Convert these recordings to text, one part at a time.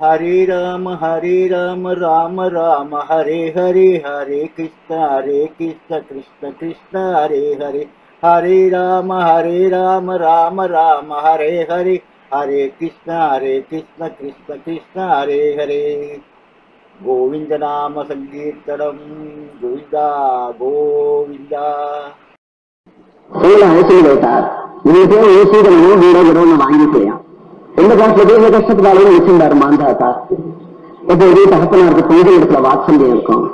ஹரே ராம ஹரே ராம ராம ராம ஹரே ஹரே ஹரே கிருஷ்ண ஹரே கிருஷ்ண கிருஷ்ண கிருஷ்ண ஹரே ஹரே ஹரே ராம ஹரே ராம ராம ராம ஹரே ஹரே ஹரே கிருஷ்ண ஹரே கிருஷ்ண கிருஷ்ண கிருஷ்ண ஹரே ஹரே கோவிந்த நாம சங்கீர்த்தனம் கோவிந்தா கோவிந்தா உங்களை அவசியம் கேட்டார் நீங்க போய் ஏசிதனமோ வீடோ வீடோ ஒண்ணு வாங்கிக்கலாம் எந்த காலத்துல போய் இந்த வச்சிருந்தாரு மாந்தாத்தா இப்போ இதே தகப்பனாருக்கு பொங்கல் இடத்துல வாத்சல்யம் இருக்கும்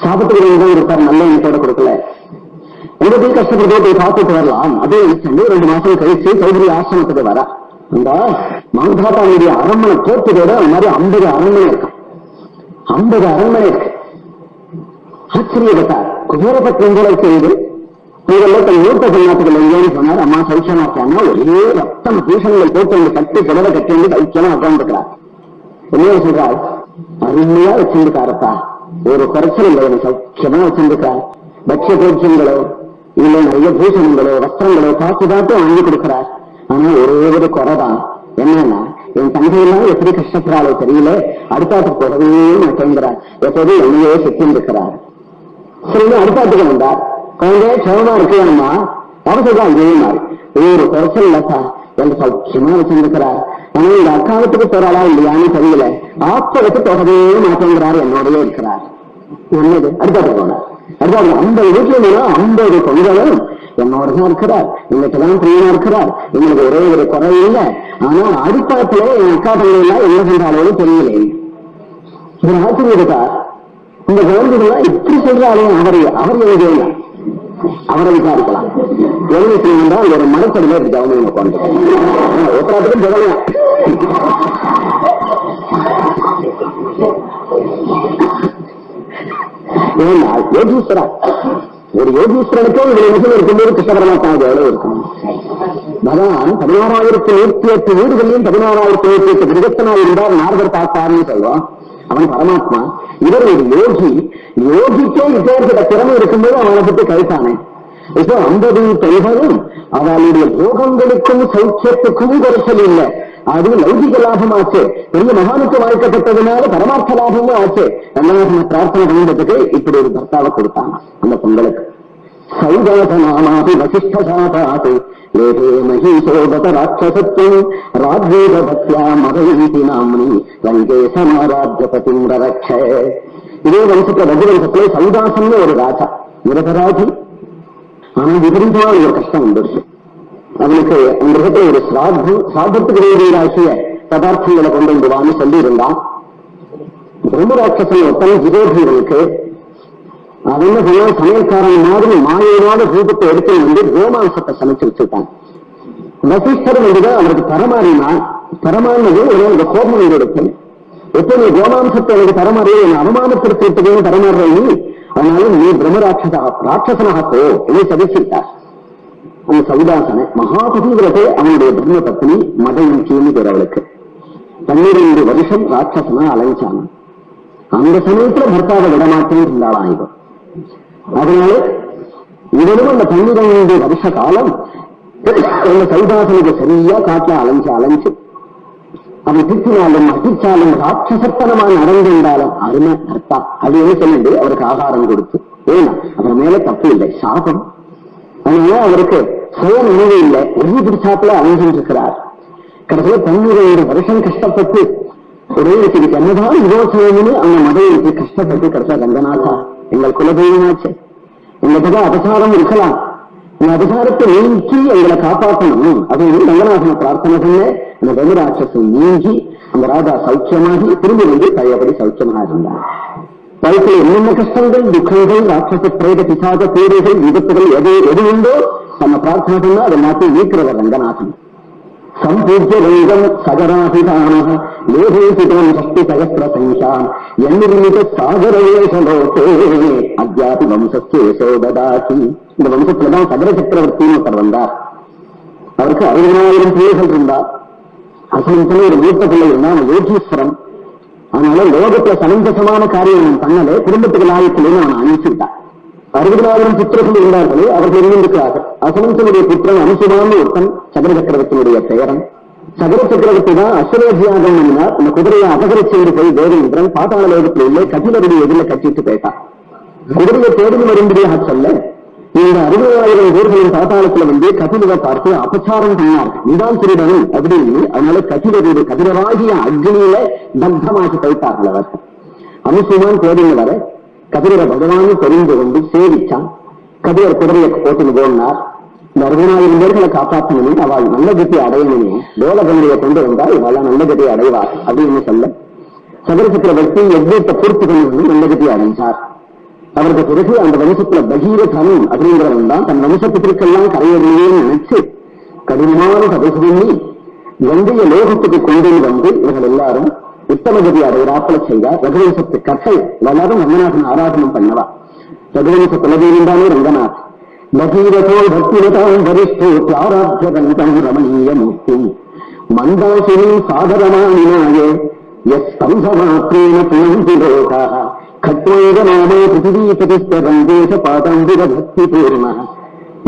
சாபத்துக்கு தான் இருப்பார் நல்ல எண்ணத்தோட கொடுக்கல எங்க போய் கஷ்டப்பட்டு போய் பார்த்துட்டு வரலாம் அதே நினைச்சு ரெண்டு மாசம் கழிச்சு சௌதரி ஆசிரமத்துக்கு வரா அந்த மாந்தாத்தாவுடைய அரண்மனை தோட்டத்தோட அது மாதிரி ஐம்பது அரண்மனை இருக்கும் ஐம்பது அரண்மனை இருக்கு ஆச்சரியப்பட்டார் குபேரபத்னங்களை செய்து இவங்கள தன் மூத்த பெண்ணாத்துகள் எங்கேன்னு சொன்னார். அம்மா சௌக்கியமா இருக்காங்க ஒரே ரத்தம் பூஷணங்கள் போட்டு அந்த கட்டி புடவை கட்டி வந்து சௌக்கியமா உட்காந்துக்கிறார் என்ன சொல்றாள் அருமையா வச்சிருக்காரப்பா ஒரு குறைச்சல் இல்லை எனக்கு சௌக்கியமா வச்சிருக்கார் பட்ச போட்சங்களோ இல்ல நிறைய பூஷணங்களோ வஸ்திரங்களோ பார்த்து பார்த்து வாங்கி கொடுக்கிறார். ஆனா ஒரே ஒரு குறைதான் என்னன்னா என் தங்கையெல்லாம் எப்படி கஷ்டப்படுறாளோ தெரியல. அடுத்தாத்து போகவே மாட்டேங்கிறார். எப்போதும் என்னையே செத்து இருக்கிறார் சரி அடுத்தாத்துக்கு வந்தார். குழந்தை சோமா இருக்கு அம்மா அவசரம் இதே மாதிரி ஒரு குறைச்சல் இல்லக்கா என்று சௌக்கியமா வச்சிருக்கிறார். ஆனா இந்த அக்காலத்துக்கு போறாளா இல்லையான்னு தெரியல. ஆத்தலுக்கு போகவே மாற்றங்கிறார் என்னோடய இருக்கிறார். என்னது? அடுத்த போனார் அடுத்த ஐம்பது வீட்டுல இருந்தா ஐம்பது பெண்களும் என்னோட தான் இருக்கிறார். இன்னைக்குதான் பிரியமா இருக்கிறார். எங்களுக்கு ஒரே ஒரு குறை இல்லை. ஆனா அடுத்தாத்துல என் அக்கா தங்கை என்ன பண்றாளோ தெரியல இது ஆச்சரியப்பட்டார். இந்த குழந்தைகள்லாம் எப்படி சொல்றாலே அவர் அவர் எழுதியா அவரை விசாரிக்கலாம் எழுதி செய்யணும்னா ஒரு மனப்படியில இருக்கு கவர்மெண்ட் உட்காந்து யோகீஸ்வரா ஒரு யோகீஸ்வரனுக்கே இருக்கும்போது எவ்வளவு இருக்கும் பகவான் பதினாறாயிரத்தி நூத்தி எட்டு வீடுகளிலும் பதினாறாயிரத்தி நூத்தி எட்டு கிரகத்தனா இருந்தார் நாரதர் பார்த்தார்னு சொல்லுவோம். அவன் பரமாத்மா. இவர் ஒரு யோகி. யோகிக்கே இப்பேற்பட்ட திறமை இருக்கும்போது அவனை பற்றி கழித்தானே இப்போ ஐம்பது பெண்களும் அவளுடைய போகங்களுக்கும் சௌக்கியத்துக்கும் குறைச்சல் இல்லை. அது லௌகிக லாபமாச்சு. பெரிய மகானுக்கு வாழ்க்கப்பட்டதுனால பரமார்த்த லாபமும் ஆச்சு. ரங்கநாதனை பிரார்த்தனை பண்ணதுக்கு இப்படி ஒரு பர்த்தாவை கொடுத்தாங்க அந்த பொங்கலுக்கு. சௌதாசனாமாபி வசிஷ்டசாபாத் ஏதே மகீசோபத ராட்சசத்துவம் ராஜ்வேத பக்தியா மதவீதி நாம்னி ரங்கே சமாராஜ்யபதிம் ரக்ஷ இதே வம்சத்துல ரகுவம்சத்துல சௌதாசன்னு ஒரு ராஜா நிரபராஜி ஆனா விபரீதமான ஒரு கஷ்டம் வந்துருச்சு அவனுக்கு அந்த ஒரு சிராத்தம் சிராத்தத்துக்கு வேண்டியதாகிய பதார்த்தங்களை கொண்டு வந்துவான்னு சொல்லியிருந்தான் பிரம்மராட்சசன் ஒருத்தன் விரோதிகளுக்கு அவன் என்ன பண்ணா சமையல்காரன் மாதிரி மாயையோட ரூபத்தை எடுத்து வந்து கோமாம்சத்தை சமைச்சு வச்சிருக்கான் வசிஷ்டர் வந்துதான் அவருக்கு பரமாறினான் பரமானது ஒரு கோபம் எடுக்கும் எப்போ நீ கோமாம்சத்தை எனக்கு பரமாறி என்னை அவமானப்படுத்திட்டு பரமாறுற நீ அதனால நீ பிரம்மராட்சசா ராட்சசனாக போ என்னை சதிச்சிருக்கார் அந்த சவிதாசனை மகாபதிங்கிறதே அவனுடைய பிரம்ம பத்னி மதமுக்கியன்னு பேர் அவளுக்கு பன்னிரண்டு வருஷம் ராட்சசனா அலைஞ்சான். அந்த சமயத்துல பர்த்தாவை விடமாட்டேன்னு இருந்தாளாம் இவன். அதனால இவனும் அந்த பன்னிரண்டு வருஷ காலம் அந்த சைதாசனுக்கு சரியா காட்டுல அலைஞ்சு அலைஞ்சு அவன் திட்டினாலும் அடிச்சாலும் ராட்சசத்தனமா நடந்திருந்தாலும் அருமை அர்த்தா அப்படின்னு சொல்லிட்டு அவருக்கு ஆகாரம் கொடுத்து. ஏன்னா அவர் மேல தப்பு இல்லை சாபம். அதனால அவருக்கு சுய நினைவு இல்லை. ஒரே பிடிச்சாப்புல அலைஞ்சிட்டு இருக்கிறார். கடைசியில பன்னிரண்டு வருஷம் கஷ்டப்பட்டு ஒரே இதுக்கு என்னதான் யோசனைன்னு அந்த மதையிற்கு கஷ்டப்பட்டு கடைசியா ரங்கநாதா எங்கள் குலதெய்வமாச்சு. எங்கிட்ட அபசாரம் இருக்கலாம். இந்த அபசாரத்தை நீக்கி எங்களை காப்பாற்றணும். அப்படின்னு ரங்கநாதன பிரார்த்தனை பண்ண அந்த வெகுராட்சசம் நீங்கி அந்த ராஜா சௌக்கியமாகி திரும்பி வந்து பழையபடி சௌக்கியமாக இருந்தார். வாழ்க்கையில் என்னென்ன கஷ்டங்கள் துக்கங்கள் ராட்சச பிரேத பிசாத பீடைகள் விபத்துகள் எது எது உண்டோ நம்ம பிரார்த்தனை பண்ணா அதை மாற்றி நீக்கிறவர் ரங்கநாதன். சம்பூஜ்ய ரங்கம் லிங்கம் சகராபிதான லேகேசிதம் சக்தி சகஸ்ர சங்காம் எண்ணிர்மித சாகரவேஷலோகே அத்தியாபி வம்சத்து யசோததாசி இந்த வம்சத்துலதான் சகர சக்கரவர்த்தின்னு ஒருத்தர் வந்தார் அவருக்கு அறுபதாயிரம் பிள்ளைகள் இருந்தார் அசலத்துல ஒரு மூத்த பிள்ளை இருந்தான் அவன் யோகீஸ்வரன் அதனால லோகத்துல சமஞ்சசமான காரியம் அவன் பண்ணல குடும்பத்துக்கு லாயத்திலேன்னு அவன் அனுப்பிச்சுட்டான் அறுபதாயிரம் புத்திரர்கள் இருந்தார்களே அவர்கள் இருந்திருக்கிறார்கள் அசலந்தனுடைய புத்திரன் அனுசுமான்னு ஒருத்தன் சகர சக்கரவர்த்தியினுடைய பெயரன் சகர சக்கரவர்த்தி தான் அஸ்வரேஜியாகம் அந்த குதிரையை அபகரிச் போய் தேவேந்திரன் பாதாள லோகத்தில் இல்லை கட்டிலருடைய எதிரில் கட்டிட்டு போயிட்டான். குதிரையை தேடி வரும்படியாக சொல்ல இந்த அறுபதாயிரம் பேர்களின் பாதாளத்துல வந்து கபிலரை பார்த்து அபச்சாரம் பண்ணார் இதான் திருடனும் அப்படின்னு அதனால கபிலருடைய கபிலராகிய அக்னியில தக்தமாக்கி போயிட்டார்கள் அவர் அனுசுமான் தேடிங்க வர கபிலரை பகவானும் தெரிந்து கொண்டு சேவிச்சான். கபிலர் குதிரையை போட்டு போனார் இந்த அறுபதாயிரம் பேர்களை காப்பாற்றணும் அவள் நல்ல கதி அடையணுமே. தேவகங்கையை கொண்டு வந்தால் இவெல்லாம் நல்ல கதி அடைவார் அப்படின்னு சொல்ல. சகர சக்கரவர்த்தி எவ்வித பொறுத்து கொண்டு நல்ல கதி அடைந்தார். அவருக்கு பிறகு அந்த வம்சத்துல பகீரதன் அப்படிங்கிறவன் தான் தன் வம்சத்திற்கெல்லாம் கரையேறியேன்னு நினைச்சு கடினமான தபசு பண்ணி கங்கைய லோகத்துக்கு கொண்டு வந்து இவர்கள் எல்லாரும் உத்தமகதி அடைகிறாப்பல செய்தார். ரகுவம்சத்து கட்டை எல்லாரும் ரங்கநாதன் ஆராதனம் பண்ணவா. ரகுவம்ச குலதெய்வம் தானே ரங்கநாத் భగీరథో భక్తిరతాం వరిష్ఠో చారాధ్యదంతం రమణీయమూర్తి మందాశిని సాగరమాణినాయ యస్తంధమాత్రేణ పునంతి లోక ఖట్వేద నామో పృథివీపతిస్తరం దేశపాతాంబురభక్తిపూర్ణ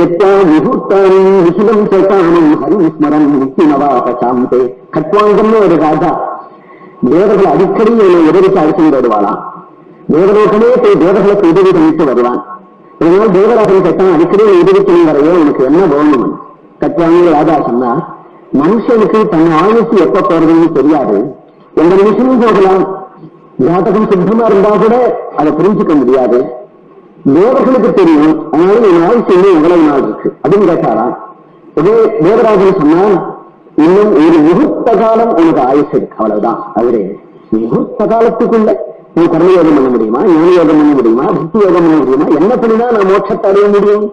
యత్తా విభూతాని నిఖిలం చ కామం హరిస్మరం ముక్తిమవాప சாந்தே கட்வாங்கம்னு ஒரு ராஜா தேவர்கள் அடிக்கடி என்னை உதவிக்கு அழைச்சிட்டு வருவாளாம் தேவலோகமே போய் தேவர்களுக்கு உதவி பண்ணிட்டு வருவான் இதனால் தேவராஜன் கேட்டான் அடிக்கடி நீ வரையோ உனக்கு என்ன வேணும்? கட்வாங்க ராஜா சொன்னா மனுஷனுக்கு தன் ஆயுசு எப்ப போறதுன்னு தெரியாது. எந்த நிமிஷமும் போகலாம். ஜாதகம் சித்தமா இருந்தா கூட அதை புரிஞ்சுக்க முடியாது. தேவர்களுக்கு தெரியும் அதனால என் ஆயுசு இன்னும் எவ்வளவு நாள் இருக்கு? அப்படின்னு கேட்டாராம். இதே தேவராஜன் சொன்னால் இன்னும் ஒரு முகூர்த்த காலம் உனக்கு ஆயுசு இருக்கு. அவ்வளவுதான். அவரே முகூர்த்த காலத்துக்குள்ள நீ கர்மயோகம் பண்ண முடியுமா? ஞான யோகம் பண்ண முடியுமா? பக்தி யோகம் பண்ண முடியுமா? என்ன பண்ணினா நான் மோட்சத்தை அடைய முடியும்?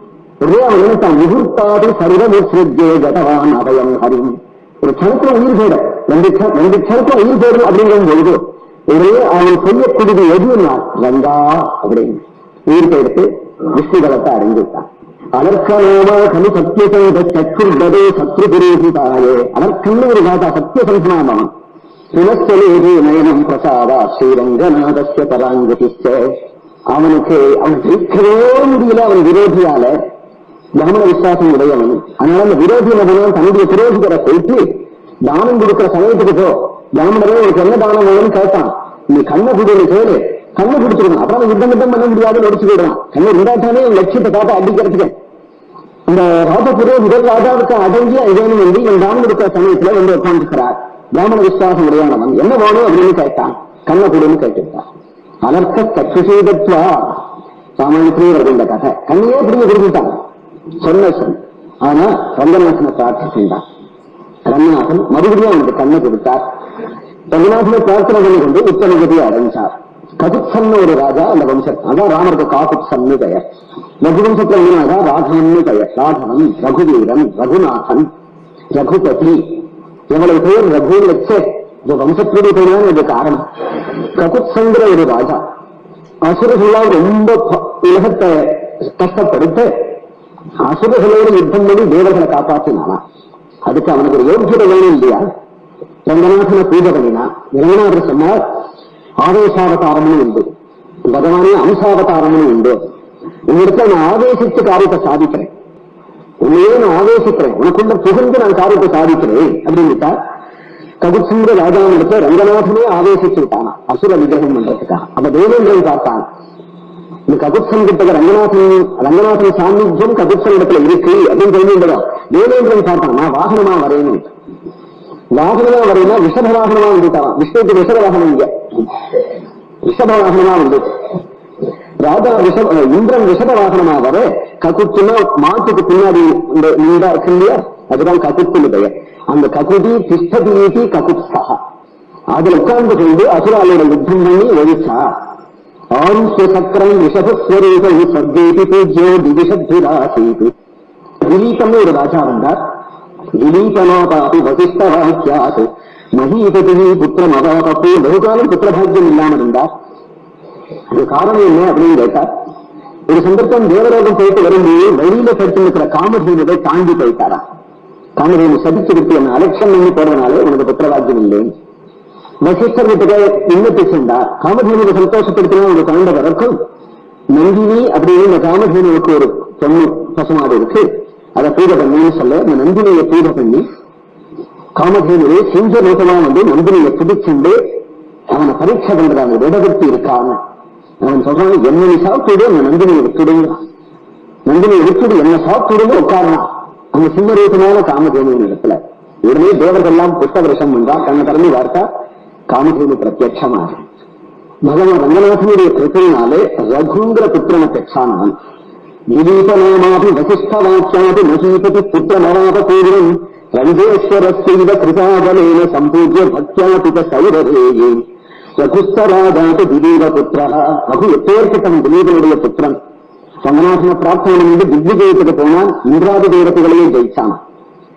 ஒரே அவன் நினைத்தான் முகூர்த்தாது சர்வமுத்ருஜே கதவான் அபயம் ஹரிம். ஒரு க்ஷணத்துல உயிர் போயிடும். ரெண்டு ரெண்டு க்ஷணத்துல உயிர் போயிடும் அப்படிங்கிற பொழுது ஒரே அவன் செய்யக்கூடியது எதுனா ரங்கா அப்படின்னு. உயிர் போயிடுத்து விஷ்ணுதலத்தை அடைந்துட்டான் அதற்கனாமா கலு சத்தியசங்க சற்றுர்பதே சத்ருபுரேசிதாயே அதற்கன்னு ஒரு காதா சத்தியசங்கநாமம் சுனச்சலேது நயனம் பிரசாதா ஸ்ரீரங்கநாதஸ்ய பராங்கதிச்ச அவனுக்கு அவன் ஜெயிக்கவே முடியல அவன் விரோதியால பிராமண விசுவாசம் உடையவன் அதனால அந்த விரோதி நபனும் தன்னுடைய புரோகிதரை போயிட்டு தானம் கொடுக்கிற சமயத்துக்கு போ பிராமணரே உனக்கு என்ன தானம் வேணும்னு கேட்டான் நீ கண்ணை குடின்னு கேளு கண்ணை குடிச்சிருக்கணும் அப்புறம் அவன் யுத்தம் யுத்தம் பண்ண முடியாது நடிச்சு போயிடுறான் கண்ணை இருந்தாட்டானே என் லட்சியத்தை பார்த்து அடிக்கிறதுக்கு இந்த ராஜபுரே முதல் ராஜாவுக்கு அடங்கி அழகேனும் வந்து என் தானம் கொடுக்கிற சமயத்துல வந்து உட்காந்துக்கிறார் பிராமண விசுவாசம் உடையானவன் என்ன வேணும் அப்படின்னு கேட்டான். கண்ண கொடுன்னு கேட்டுட்டான் அனர்த்த கட்சுசீதத்வா சாமானியத்திலே வருது இந்த கதை. கண்ணையே பிடிங்க கொடுத்துட்டான் சொன்ன சொல். ஆனா ரங்கநாதனை பிரார்த்தனை செய்தான். ரங்கநாதன் மறுபடியும் அவனுக்கு கண்ணை கொடுத்தார். ரங்கநாதனை பிரார்த்தனை பண்ணி கொண்டு உத்தமகதியை அடைஞ்சார். கதுப்சன்னு ஒரு ராஜா அந்த வம்சம் அதான் ராமருக்கு காகுப்சன்னு பெயர். ரகுவம்சத்துல இருந்தா ராகவன்னு பெயர். ராகவன் ரகுவீரன் ரகுநாதன் ரகுபதி. இவளை பேர் ரகு லட்சே இந்த வம்சத்துடைய பேர் இது காரணம். ககுப்சங்கிற ஒரு ராஜா. அசுரர்களால் ரொம்ப ப- உலகத்தை கஷ்டப்படுத்த அசுரர்களோடு யுத்தம் பண்ணி தேவர்களை காப்பாற்றினானா அதுக்கு அவனுக்கு ஒரு யோகியதை வேணும் இல்லையா? ரங்கநாதனை பூஜை பண்ணினா ரங்கநாதர் சொன்னார் ஆவேசாவதாரமும் உண்டு. பகவானே அம்சாவதாரமும் உண்டு. உன்னிடத்துல நான் ஆவேசித்து காரியத்தை சாதிக்கிறேன். உன்னையே நான் ஆவேசிக்கிறேன். உனக்குள்ள புகழ்ந்து நான் காரியத்தை சாதிக்கிறேன். அப்படின்னுட்டா ககுத்சுங்க ராஜாவிடத்தை ரங்கநாதனே ஆவேசிச்சு விட்டானா அசுர விக்கிரகம் பண்றதுக்காக அப்ப தேவேந்திரன் பார்த்தான். இந்த ககுத்சன் கிட்ட ரங்கநாதன் ரங்கநாதன் சாநித்தியம் ககுத்சன் இடத்துல இருக்கு அப்படின்னு தெரிஞ்சுட்டதோ தேவேந்திரன் பார்த்தான் நான் வாகனமா வரையணும் வாகனமா வரையினா விஷப வாகனமா வந்துட்டான். விஷ்ணுக்கு விஷப வாகனம் இங்க விஷப வாகனமா வந்து ராஜா விஷ இந்திரன் விஷத வாகனமா வர ககுத்துனா மாட்டுக்கு பின்னாடி இந்த நீண்டா இருக்கு இல்லையா? அதுதான் ககுத்துன்னு பெயர். அந்த ககுதி திஷ்டதீதி ககுத்ஸா அதுல உட்கார்ந்து கொண்டு அசுராலோட யுத்தம் பண்ணி ஒழிச்சா ஆருஷ்ய சக்கரம் விஷபஸ்வரூபம் சர்வேபி பூஜ்யோ திவிஷத்விராசீது திலீபம்னு ஒரு ராஜா வந்தார் திலீபனோபாபி வசிஷ்ட வாக்கியாத் மகீபதி புத்திரம் அவாபப்பு வெகுகாலம் புத்திரபாகியம் இல்லாமல் இருந்தார். அது காரணம் என்ன அப்படின்னு கேட்டார் ஒரு சந்தர்ப்பம் தேவலோகம் போயிட்டு வரும்போது வழியில படுத்து இருக்கிற காமதேனுவை தாண்டி போயிட்டாரா? காமதேனு சதிச்சு விட்டு என்ன அலட்சம் பண்ணி போறதுனால உனக்கு புத்திரவாக்கியம் இல்லை. வசிஷ்டர் கிட்ட விண்ணப்பி சென்றார் காமதேனுவை சந்தோஷப்படுத்தினா உங்க குழந்தை பிறக்கும்? நந்தினி அப்படின்னு இந்த காமதேனுக்கு ஒரு பொண்ணு பசுமாடு இருக்கு. அதை பூஜை பண்ணின்னு சொல்ல இந்த நந்தினியை பூஜை பண்ணி காமதேனு சிங்க நோக்கமா வந்து நந்தினியை பிடிச்சுண்டு அவனை பரீட்சை பண்றாங்க விடவிட்டு இருக்கான்னு அவன் சொல்றான் என்னை நீ சாப்பிட்டு அந்த நந்தினி விட்டுடுங்க நந்தினி விட்டுடு என்ன சாப்பிட்டு உட்காரலாம் அந்த சிம்மரூபமான காமதேனு இடத்துல உடனே தேவர்கள் எல்லாம் புஷ்ப வருஷம் என்றா கண்ணை திறந்து பார்த்தா காமதேனு பிரத்யட்சமாக. பகவான் ரங்கநாதனுடைய கிருத்தினாலே ரகுங்கிற புத்திரனை பெற்றானான் விதீபநாமாபி வசிஷ்ட வாக்கியாபி மகீபதி புத்திர நராப பூர்வம் ரங்கேஸ்வர கிருதாபலேன சம்பூஜ்ய பக்தியாபித சௌரரேயே ரகுஸ்தராஜாது திலீப புத்திரா ரகு எப்பேற்பட்டவன் திலீபனுடைய புத்திரன்? சங்கநாசன பிரார்த்தனை வந்து திவ்யஜயத்துக்கு போனான் இந்திராதி தேவதைகளையே ஜெயிச்சான்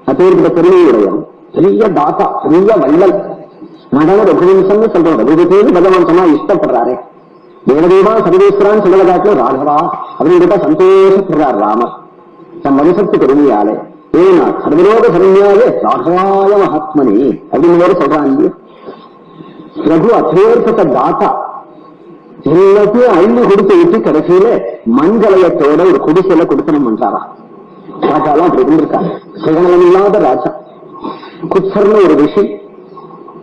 அப்பேற்பட்ட பெருமையுடையவன் பெரிய தாத்தா பெரிய வள்ளல். நடன ரகுவம்சம்னு சொல்றோம். ரகுபதினு பகவான் சொன்னா இஷ்டப்படுறாரு. தேவதேவா சர்வேஸ்வரான் சொல்றத ராகவா அப்படின்னு சந்தோஷப்படுறார் ராமர். தன் வம்சத்து பெருமையாலே ஏன்னா சர்வலோக சரண்யாவே ராகவாய மகாத்மனே அப்படின்னு வேற சொல்றான் இல்லையா ரகு அப்பேற்பட்ட தாத்தா. எல்லாத்தையும் அழிந்து கொடுத்து விட்டு கடைசியில மண்கலயத்தோட ஒரு குடிசையில குடித்தனம் பண்றாரா? ராஜாலாம் அப்படி இருந்திருக்காரு சுகநலம் இல்லாத ராஜா. குச்சர்னு ஒரு ரிஷி.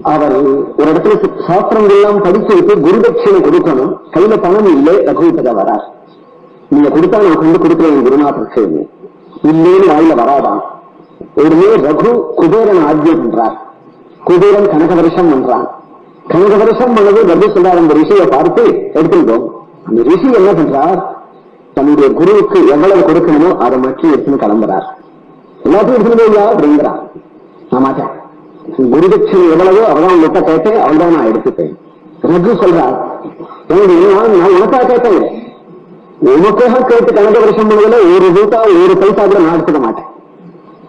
அவர் ஒரு இடத்துல சாஸ்திரங்கள் எல்லாம் படிச்சு விட்டு குருதட்சிணை கொடுக்கணும். கையில பணம் இல்லை ரகுவிட்டத வரார். நீங்க கொடுத்தா நான் கொண்டு குருநாதர் குருநாதருக்கு. இல்லைன்னு வாயில வராதான் உடனே ரகு குபேரன் ஆஜ்யம் பண்றார். குபேரன் கனக வருஷம் பண்றான். கனக வருஷம் மனது நபி சொல்றார் அந்த ரிஷியை பார்த்து எடுத்துட்டோம் அந்த ரிஷி என்ன பண்றார்? தன்னுடைய குருவுக்கு எவ்வளவு கொடுக்கணுமோ அதை மட்டும் எடுத்துன்னு கிளம்புறார். எல்லாத்தையும் எடுத்துட்டு போய் அப்படிங்கிறார் நான் மாட்டேன். குருதட்சிணை எவ்வளவோ அவதான் உங்ககிட்ட கேட்டேன் அவள்தான் நான் எடுத்துட்டேன் ரகு சொல்றார் "ஏண்டி, நான் உனக்காக கேட்டேன். உனக்காக கேட்டு கணக்கு வருஷம் பண்ணதுல ஒரு ரூபா ஒரு பைசா கூட நான் எடுத்துக்க மாட்டேன்.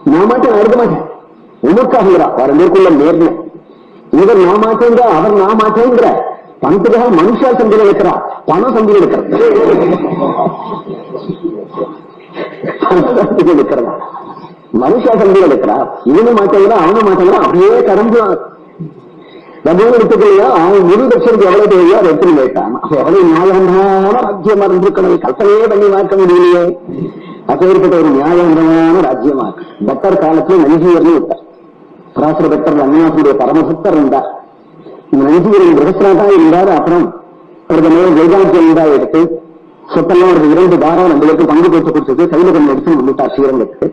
நான் மாட்டேன் நான் எடுக்க மாட்டேன். உனக்காகங்கிறா வேற மேற்கொள்ள நேர்னேன். இவர் நான் மாட்டேங்கிற அவர் நான் மாட்டேங்கிற பணத்துக்காக மனுஷா சந்தையில் வைக்கிறா. பணம் சந்தையில் இருக்கிறது இருக்கிறதா மனுஷா சந்தையில் இருக்கிறா இவனும் மாட்டேங்கிறா அவனும் மாட்டேங்கிறா அப்படியே கடந்து ரகுவன் எடுத்துக்கலையா? அவன் குரு தட்சனுக்கு எவ்வளவு தேவையோ அதை எடுத்துன்னு போயிட்டான். எவ்வளவு நியாயமான ராஜ்யமா இருந்திருக்கணும். கல்பனையே பண்ணி மாற்ற முடியலையே. அப்பேற்பட்ட ஒரு நியாயமான ராஜ்யமா பக்தர் காலத்துல நஞ்சியர்னு விட்டார். பராசர பக்தர் ரங்கநாதனுடைய பரமபக்தர் இருந்தார் இந்த நஞ்சியரின் விவசாயத்தா இருந்தார். அப்புறம் அவரது நேரம் வேதாந்தியம் இருந்தா எடுத்து சொத்தெல்லாம் ஒரு இரண்டு தாரம் நம்மளுக்கு பங்கு போட்டு கொடுத்தது கையில கொஞ்சம் எடுத்து வந்துட்டார் ஸ்ரீரங்கத்துக்கு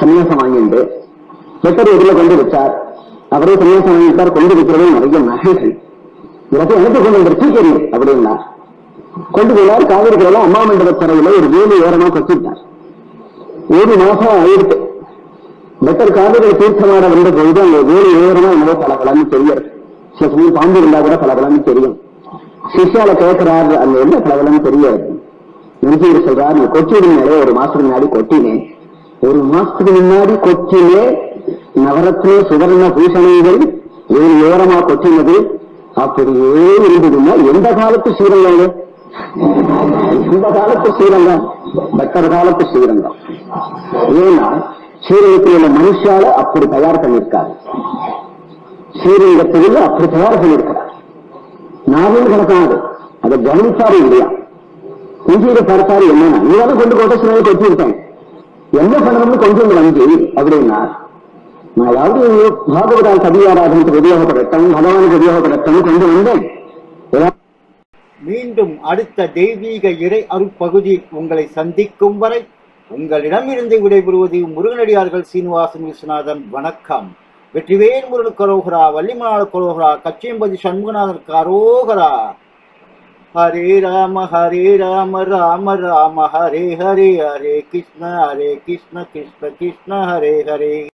சன்னியாசம் வாங்கிட்டு பெட்டர் எதுல கொண்டு வச்சார் அவரே சன்னியாசம் வாங்கிட்டார் கொண்டு வைக்கிறதே நிறைய நகைகள். எல்லாத்தையும் எனக்கு கொண்டு வந்துருச்சு தெரியும் அப்படின்னா கொண்டு போனார். காவிரி அம்மா மண்டப தரையில ஒரு வேலி ஓரமா கட்டிட்டார் ஒரு மாசம் ஆயிருக்கு. பெட்டர் காதுகள் தீர்த்தமாட வந்த பொழுது அந்த வேறு ஓரமா என்னவோ பல பலன்னு தெரியாது. சில சமயம் பாம்பு இருந்தா கூட பல பலன்னு தெரியும். சிஷால கேட்கிறாரு அந்த என்ன பலபலன்னு தெரியாது. நிதியர் சொல்றாரு நீ கொச்சிடு ஒரு மாசத்துக்கு முன்னாடி கொட்டினேன். ஒரு மாசத்துக்கு முன்னாடி கொச்சிலே நவரத்ன சுவர்ண பூஷணங்கள் வேறு விவரமா கொட்டினது. அப்படியே இருந்ததுன்னா எந்த காலத்து ஸ்ரீரங்கம் இந்த காலத்து சீரங்கம்? பக்தர் காலத்து ஸ்ரீரங்கம் ஏன்னா ஸ்ரீரங்கத்தில் உள்ள மனுஷால அப்படி தயார் பண்ணியிருக்காரு. ஸ்ரீரங்கத்தில் அப்படி தயார் பண்ணியிருக்கிறார். நானும் கணக்கானது அதை கவனிப்பாரு இல்லையா? இந்தியில பார்த்தாரு என்னன்னா நீதான கொண்டு கோட்டை சிலையை கொட்டியிருக்கேன் என்ன பண்ணணும்னு கொஞ்சம் வந்து அப்படின்னா நான் யாவது பாகவதால் கவியாராதனுக்கு உபயோகப்படட்டும் பகவானுக்கு உபயோகப்படட்டும் கொண்டு வந்தேன். மீண்டும் அடுத்த தெய்வீக இறை அருட்பகுதி உங்களை சந்திக்கும் வரை உங்களிடமிருந்து விடைபெறுவது முருகனடியார்கள் சீனிவாசன் விஸ்வநாதன். வணக்கம். வெற்றிவேல் முருகன் கரோகரா வள்ளிமலாள கரோகரா கச்சியம்பதி சண்முகநாதன் கரோகரா. ஹரே ராம ஹரே ராம ராம ராம ஹரே ஹரே ஹரே கிருஷ்ண ஹரே கிருஷ்ண கிருஷ்ண கிருஷ்ண ஹரே ஹரே.